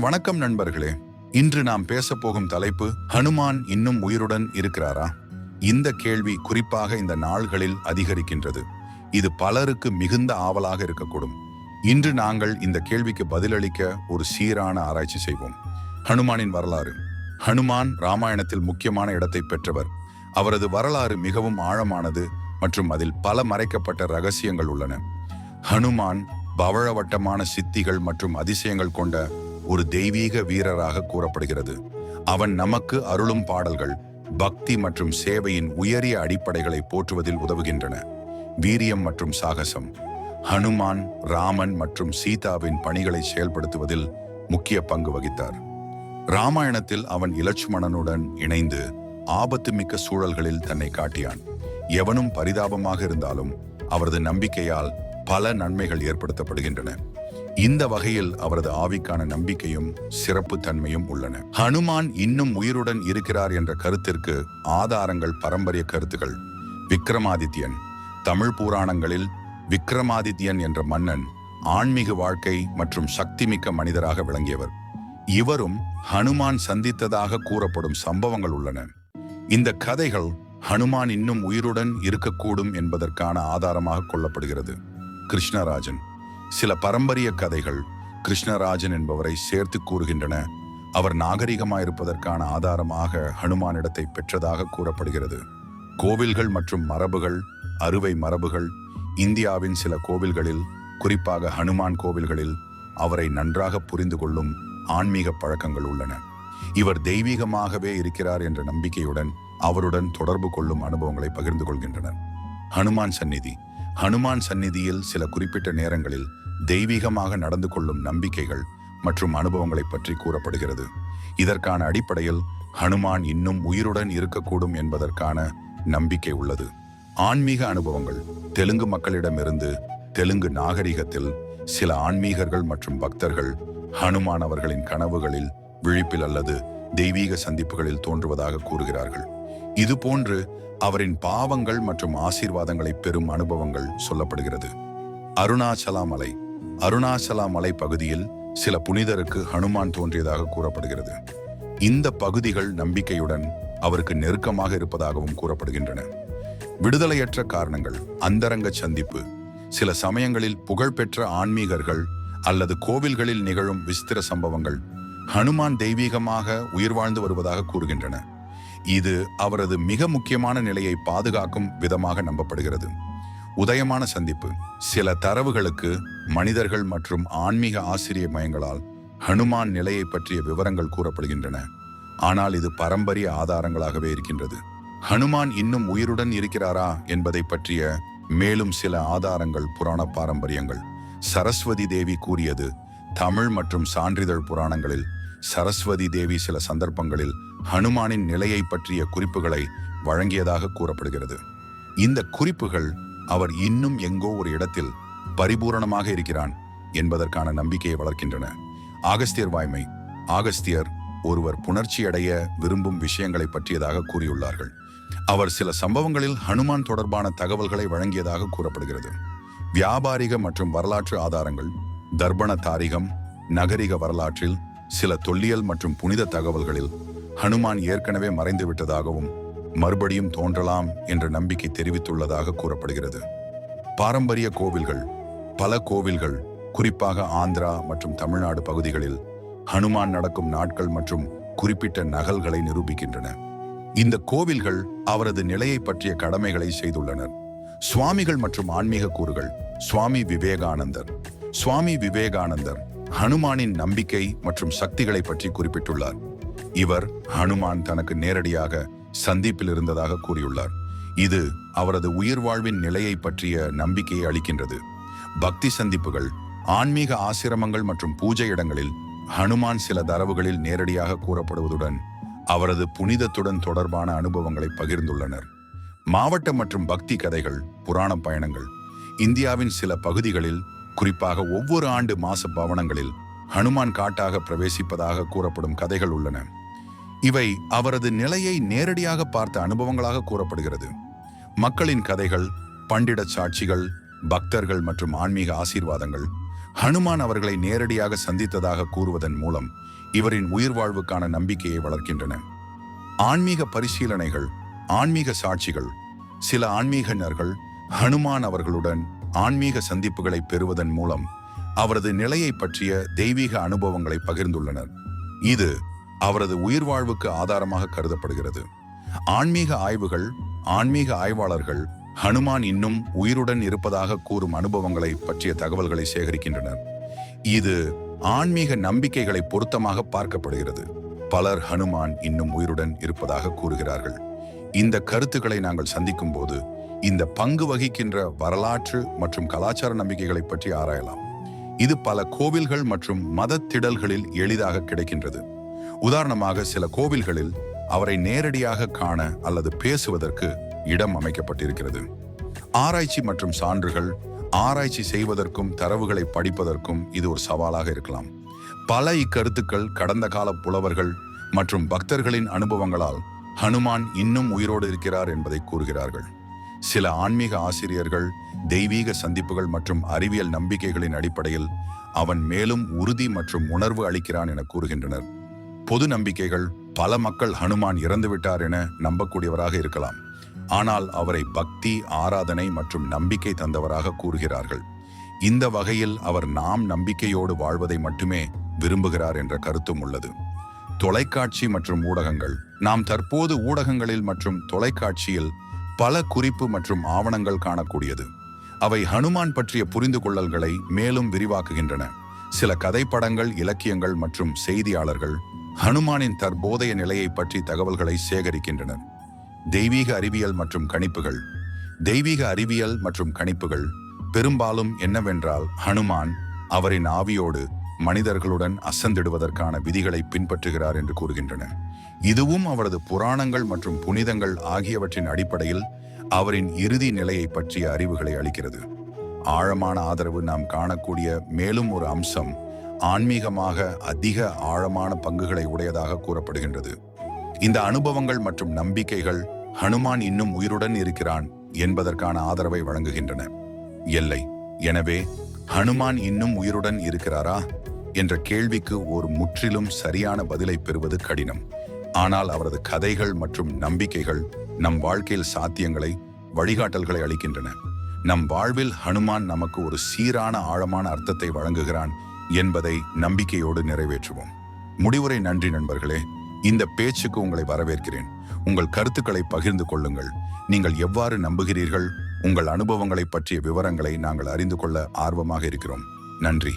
வணக்கம் நண்பர்களே. இன்று நாம் பேச போகும் தலைப்பு ஹனுமான் இன்னும் உயிருடன் இருக்கிறாரா? இந்த கேள்வி குறிப்பாக இந்த நாள்களில் அதிகரிக்கின்றது. இது பலருக்கு மிகுந்த ஆவலாக இருக்கக்கூடும். இன்று நாங்கள் இந்த கேள்விக்கு பதிலளிக்க ஒரு சீரான ஆராய்ச்சி செய்வோம். ஹனுமானின் வரலாறு. ஹனுமான் ராமாயணத்தில் முக்கியமான இடத்தை பெற்றவர். அவரது வரலாறு மிகவும் ஆழமானது மற்றும் அதில் பல மறைக்கப்பட்ட ரகசியங்கள் உள்ளன. ஹனுமான் பவழவட்டமான சித்திகள் மற்றும் அதிசயங்கள் கொண்ட ஒரு தெய்வீக வீரராக கூறப்படுகிறது. அவன் நமக்கு அருளும் பாடல்கள் பக்தி மற்றும் சேவையின் உயரிய அடிப்படைகளை போற்றுவதில் உதவுகின்றன. வீரியம் மற்றும் சாகசம். ஹனுமான் ராமன் மற்றும் சீதாவின் பணிகளை செயல்படுத்துவதில் முக்கிய பங்கு வகித்தார். ராமாயணத்தில் அவன் இலட்சுமணனுடன் இணைந்து ஆபத்து மிக்க சூழல்களில் தன்னை காட்டியான். எவனும் பரிதாபமாக இருந்தாலும் அவரது நம்பிக்கையால் பல நன்மைகள் ஏற்படுத்தப்படுகின்றன. இந்த வகையில் அவரது ஆவிக்கான நம்பிக்கையும் சிறப்பு தன்மையும் உள்ளன. ஹனுமான் இன்னும் உயிருடன் இருக்கிறார் என்ற கருத்திற்கு ஆதாரங்கள் பரம்பரிய கருத்துகள். விக்ரமாதித்யன் தமிழ் புராணங்களில் விக்ரமாதித்யன் என்ற மன்னன் ஆன்மீக வாழ்க்கை மற்றும் சக்திமிக்க மனிதராக விளங்கியவர். இவரும் ஹனுமான் சந்தித்ததாக கூறப்படும் சம்பவங்கள் உள்ளன. இந்த கதைகள் ஹனுமான் இன்னும் உயிருடன் இருக்கக்கூடும் என்பதற்கான ஆதாரமாக கொள்ளப்படுகிறது. கிருஷ்ணராஜன். சில பரம்பரிய கதைகள் கிருஷ்ணராஜன் என்பவரை சேர்த்து கூறுகின்றன. அவர் நாகரிகமாயிருப்பதற்கான ஆதாரமாக ஹனுமானிடத்தை பெற்றதாக கூறப்படுகிறது. கோவில்கள் மற்றும் மரபுகள் அறுவை மரபுகள் இந்தியாவின் சில கோவில்களில் குறிப்பாக ஹனுமான் கோவில்களில் அவரை நன்றாக புரிந்து கொள்ளும் ஆன்மீக பழக்கங்கள் உள்ளன. இவர் தெய்வீகமாகவே இருக்கிறார் என்ற நம்பிக்கையுடன் அவருடன் தொடர்பு கொள்ளும் அனுபவங்களை பகிர்ந்து கொள்கின்றனர். ஹனுமான் சந்நிதி. ஹனுமான் சந்நிதியில் சில குறிப்பிட்ட நேரங்களில் தெய்வீகமாக நடந்து கொள்ளும் நம்பிக்கைகள் மற்றும் அனுபவங்களை பற்றி கூறப்படுகிறது. இதற்கான அடிப்படையில் ஹனுமான் இன்னும் உயிருடன் இருக்கக்கூடும் என்பதற்கான நம்பிக்கை உள்ளது. ஆன்மீக அனுபவங்கள். தெலுங்கு மக்களிடமிருந்து தெலுங்கு நாகரிகத்தில் சில ஆன்மீகர்கள் மற்றும் பக்தர்கள் ஹனுமான் அவர்களின் கனவுகளில் விழிப்பில் அல்லது தெய்வீக சந்திப்புகளில் தோன்றுவதாக கூறுகிறார்கள். இதுபோன்று அவரின் பாவங்கள் மற்றும் ஆசீர்வாதங்களை பெறும் அனுபவங்கள் சொல்லப்படுகிறது. அருணாச்சலா மலை அருணாச்சலா மலை பகுதியில் சில புனிதருக்கு ஹனுமான் தோன்றியதாக கூறப்படுகிறது. இந்த பகுதிகள் நம்பிக்கையுடன் அவருக்கு நெருக்கமாக இருப்பதாகவும் கூறப்படுகின்றன. விடுதலையற்ற காரணங்கள் அந்தரங்க சந்திப்பு சில சமயங்களில் புகழ்பெற்ற ஆன்மீகர்கள் அல்லது கோவில்களில் நிகழும் விஸ்திர சம்பவங்கள் ஹனுமான் தெய்வீகமாக உயிர் வாழ்ந்து வருவதாக கூறுகின்றன. இது அவரது மிக முக்கியமான நிலையை பாதுகாக்கும் விதமாக நம்பப்படுகிறது. உதயமான சந்திப்பு. சில தரவுகளுக்கு மனிதர்கள் மற்றும் ஆன்மீக ஆசிரிய மயங்களால் ஹனுமான் நிலையை பற்றிய விவரங்கள் கூறப்படுகின்றன. ஆனால் இது பரம்பரிய ஆதாரங்களாகவே இருக்கின்றது. ஹனுமான் இன்னும் உயிருடன் இருக்கிறாரா என்பதை பற்றிய மேலும் சில ஆதாரங்கள் புராண பாரம்பரியங்கள். சரஸ்வதி தேவி கூறியது தமிழ் மற்றும் சான்றிதழ் புராணங்களில் சரஸ்வதி தேவி சில சந்தர்ப்பங்களில் ஹனுமானின் நிலையை பற்றிய குறிப்புகளை வழங்கியதாக கூறப்படுகிறது. இந்த குறிப்புகள் அவர் இன்னும் எங்கோ ஒரு இடத்தில் பரிபூரணமாக இருக்கிறான் என்பதற்கான நம்பிக்கையை வளர்க்கின்றன. ஆகஸ்தியர் வாய்மை ஆகஸ்தியர் ஒருவர் புணர்ச்சி அடைய விரும்பும் விஷயங்களை பற்றியதாக கூறியுள்ளார்கள். அவர் சில சம்பவங்களில் ஹனுமான் தொடர்பான தகவல்களை வழங்கியதாக கூறப்படுகிறது. வியாபாரிக மற்றும் வரலாற்று ஆதாரங்கள் தர்ப்பண தாரிகம் நகரிக வரலாற்றில் சில தொல்லியல் மற்றும் புனித தகவல்களில் ஹனுமான் ஏற்கனவே மறைந்து விட்டதாகவும் மறுபடியும் தோன்றலாம் என்ற நம்பிக்கை தெரிவித்துள்ளதாக கூறப்படுகிறது. பாரம்பரிய கோவில்கள் பல கோவில்கள் குறிப்பாக ஆந்திரா மற்றும் தமிழ்நாடு பகுதிகளில் ஹனுமான் நடக்கும் நாட்கள் மற்றும் குறிப்பிட்ட நகல்களை நிரூபிக்கின்றன. இந்த கோவில்கள் அவரது நிலையை பற்றிய கடமைகளை செய்துள்ளனர். சுவாமிகள் மற்றும் ஆன்மீக கூறுகள். சுவாமி விவேகானந்தர். சுவாமி விவேகானந்தர் ஹனுமானின் நம்பிக்கை மற்றும் சக்திகளை பற்றி குறிப்பிட்டுள்ளார். இவர் ஹனுமான் தனக்கு நேரடியாக சந்திப்பில் இருந்ததாக கூறியுள்ளார். இது அவரது உயிர் வாழ்வின் நிலையை பற்றிய நம்பிக்கையை அளிக்கின்றது. பக்தி சந்திப்புகள் ஆன்மீக ஆசிரமங்கள் மற்றும் பூஜை இடங்களில் ஹனுமான் சில தரவுகளில் நேரடியாக கூறப்படுவதுடன் அவரது புனிதத்துடன் தொடர்பான அனுபவங்களை பகிர்ந்துள்ளனர். மாவட்ட மற்றும் பக்தி கதைகள் புராண பயணங்கள். இந்தியாவின் சில பகுதிகளில் குறிப்பாக ஒவ்வொரு ஆண்டு மாச பவனங்களில் ஹனுமான் காட்டாக பிரவேசிப்பதாக கூறப்படும் கதைகள் உள்ளன. இவை அவரது நிலையை நேரடியாக பார்த்த அனுபவங்களாக கூறப்படுகிறது. மக்களின் கதைகள் பண்டிட சாட்சிகள் பக்தர்கள் மற்றும் ஆன்மீக ஆசீர்வாதங்கள் ஹனுமான் அவர்களை நேரடியாக சந்தித்ததாக கூறுவதன் மூலம் இவரின் உயிர் வாழ்வுக்கான நம்பிக்கையை வளர்க்கின்றன. ஆன்மீக பரிசீலனைகள் ஆன்மீக சாட்சிகள் சில ஆன்மீகஞர்கள் ஹனுமான் அவர்களுடன் ஆன்மீக சந்திப்புகளை பெறுவதன் மூலம் அவரது நிலையை பற்றிய தெய்வீக அனுபவங்களை பகிர்ந்துள்ளனர். இது அவரது உயிர் வாழ்வுக்கு ஆதாரமாக கருதப்படுகிறது. ஆன்மீக ஆய்வுகள் ஆன்மீக ஆய்வாளர்கள் ஹனுமான் இன்னும் உயிருடன் இருப்பதாக கூறும் அனுபவங்களை பற்றிய தகவல்களை சேகரிக்கின்றனர். இது ஆன்மீக நம்பிக்கைகளை பொருத்தமாக பார்க்கப்படுகிறது. பலர் ஹனுமான் இன்னும் உயிருடன் இருப்பதாக கூறுகிறார்கள். இந்த கருத்துக்களை நாங்கள் சந்திக்கும் போது இந்த பங்கு வகிக்கின்ற வரலாற்று மற்றும் கலாச்சார நம்பிக்கைகளை பற்றி ஆராயலாம். இது பல கோவில்கள் மற்றும் மத திடல்களில் எளிதாக கிடைக்கின்றது. உதாரணமாக சில கோவில்களில் அவரை நேரடியாக காண அல்லது பேசுவதற்கு இடம் அமைக்கப்பட்டிருக்கிறது. ஆராய்ச்சி மற்றும் சான்றுகள் ஆராய்ச்சி செய்வதற்கும் தரவுகளை படிப்பதற்கும் இது ஒரு சவாலாக இருக்கலாம். பல இக்கருத்துக்கள் கடந்த கால புலவர்கள் மற்றும் பக்தர்களின் அனுபவங்களால் ஹனுமான் இன்னும் உயிரோடு இருக்கிறார் என்பதை கூறுகிறார்கள். சில ஆன்மீக ஆசிரியர்கள் தெய்வீக சந்திப்புகள் மற்றும் அறிவியல் நம்பிக்கைகளின் அடிப்படையில் அவன் மேலும் உறுதி மற்றும் உணர்வு அளிக்கிறான் என கூறுகின்றனர். பொது நம்பிக்கைகள் பல மக்கள் ஹனுமான் இறந்துவிட்டார் என நம்பக்கூடியவராக இருக்கலாம். ஆனால் அவரை பக்தி ஆராதனை மற்றும் நம்பிக்கை தந்தவராக கூறுகிறார்கள். இந்த வகையில் அவர் நாம் நம்பிக்கையோடு வாழ்வதை மட்டுமே விரும்புகிறார் என்ற கருத்தும் உள்ளது. தொலைக்காட்சி மற்றும் ஊடகங்கள் நாம் தற்போது ஊடகங்களில் மற்றும் தொலைக்காட்சியில் பல குறிப்பு மற்றும் ஆவணங்கள் காணக்கூடியது. அவை ஹனுமான் பற்றிய புரிந்து கொள்ளல்களை மேலும் விரிவாக்குகின்றன. சில கதைப்படங்கள் இலக்கியங்கள் மற்றும் செய்தியாளர்கள் ஹனுமானின் தற்போதைய நிலையை பற்றி தகவல்களை சேகரிக்கின்றனர். தெய்வீக அறிவியல் மற்றும் கணிப்புகள். தெய்வீக அறிவியல் மற்றும் கணிப்புகள். பெரும்பாலும் என்னவென்றால் ஹனுமான் அவரின் ஆவியோடு மனிதர்களுடன் அசந்திடுவதற்கான விதிகளை பின்பற்றுகிறார் என்று கூறுகின்றன. இதுவும் அவரது புராணங்கள் மற்றும் புனிதங்கள் ஆகியவற்றின் அடிப்படையில் அவரின் இறுதி நிலையை பற்றிய அறிவுகளை அளிக்கிறது. ஆழமான ஆதரவு நாம் காணக்கூடிய மேலும் ஒரு அம்சம் ஆன்மீகமாக அதிக ஆழமான பங்குகளை உடையதாக கூறப்படுகின்றது. இந்த அனுபவங்கள் மற்றும் நம்பிக்கைகள் ஹனுமான் இன்னும் உயிருடன் இருக்கிறான் என்பதற்கான ஆதரவை வழங்குகின்றன. எல்லை எனவே ஹனுமான் இன்னும் உயிருடன் இருக்கிறாரா? என்ற கேள்விக்கு ஒரு முற்றிலும் சரியான பதிலை பெறுவது கடினம். ஆனால் அவரது கதைகள் மற்றும் நம்பிக்கைகள் நம் வாழ்க்கையில் சாத்தியங்களை வழிகாட்டல்களை அளிக்கின்றன. நம் வாழ்வில் ஹனுமான் நமக்கு ஒரு சீரான ஆழமான அர்த்தத்தை வழங்குகிறான் என்பதை நம்பிக்கையோடு நிறைவேற்றுவோம். முடிவுரை நன்றி நண்பர்களே. இந்த பேச்சுக்கு உங்களை வரவேற்கிறேன். உங்கள் கருத்துக்களை பகிர்ந்து கொள்ளுங்கள். நீங்கள் எவ்வாறு நம்புகிறீர்கள்? உங்கள் அனுபவங்களை பற்றிய விவரங்களை நாங்கள் அறிந்து கொள்ள ஆர்வமாக இருக்கிறோம். நன்றி.